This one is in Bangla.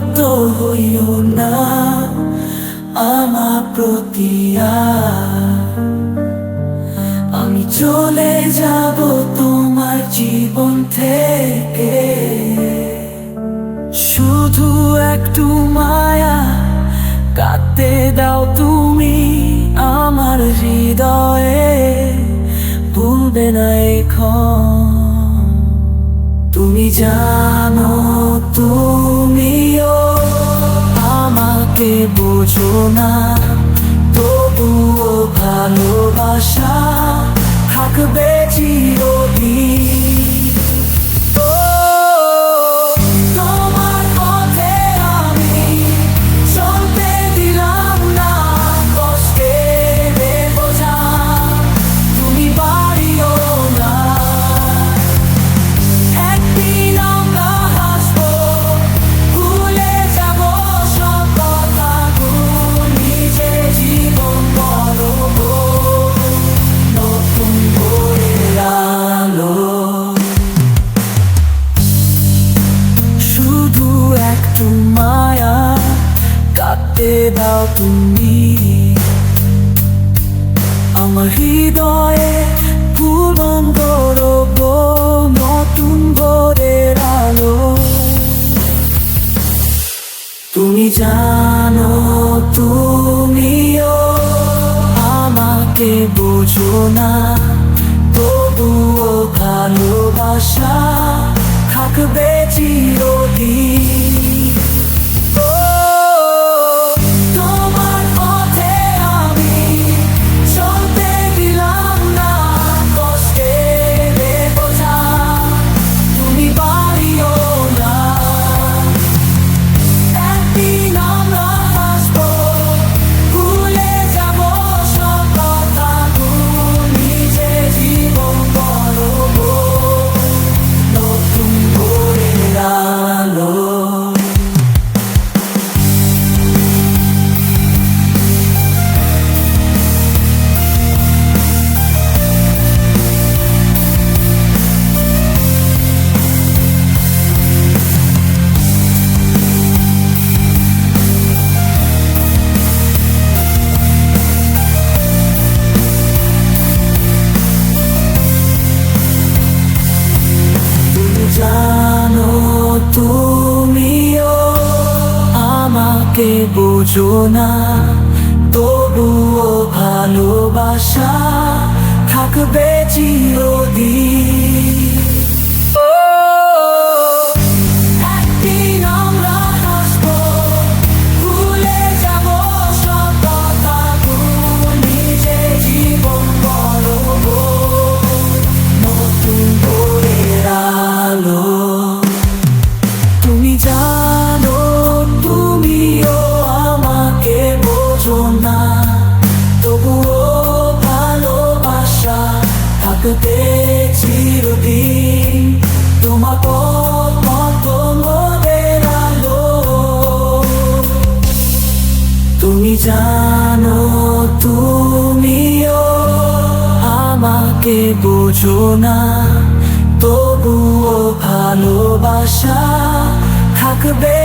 বিরক্ত হইও না, আমার প্রতি আমি চলে যাব তোমার জীবন থেকে। শুধু একটু মায়া কাঁদতে দাও তুমি আমার হৃদয়ে, ভুলবে না এখন। তুমি জানো আমাকে বোঝো না। মায়া কাটতে দাও তুমি। আমার হৃদয়ে পূরণ করব নতুন ভোরের আলো। তুমি জানো তুমিও আমাকে বোঝো না, তবুও ভালোবাসা থাকবে চিরদিন। জানো তুমিও আমাকে বোঝো না তবুও ভালোবাসা থাকবে চিরদিন। থাকতে চিরদিন তোমার পথ মতো মোদের আলো। তুমি জানো, তুমিও আমাকে বোঝো না, তবুও ভালোবাসা থাকবে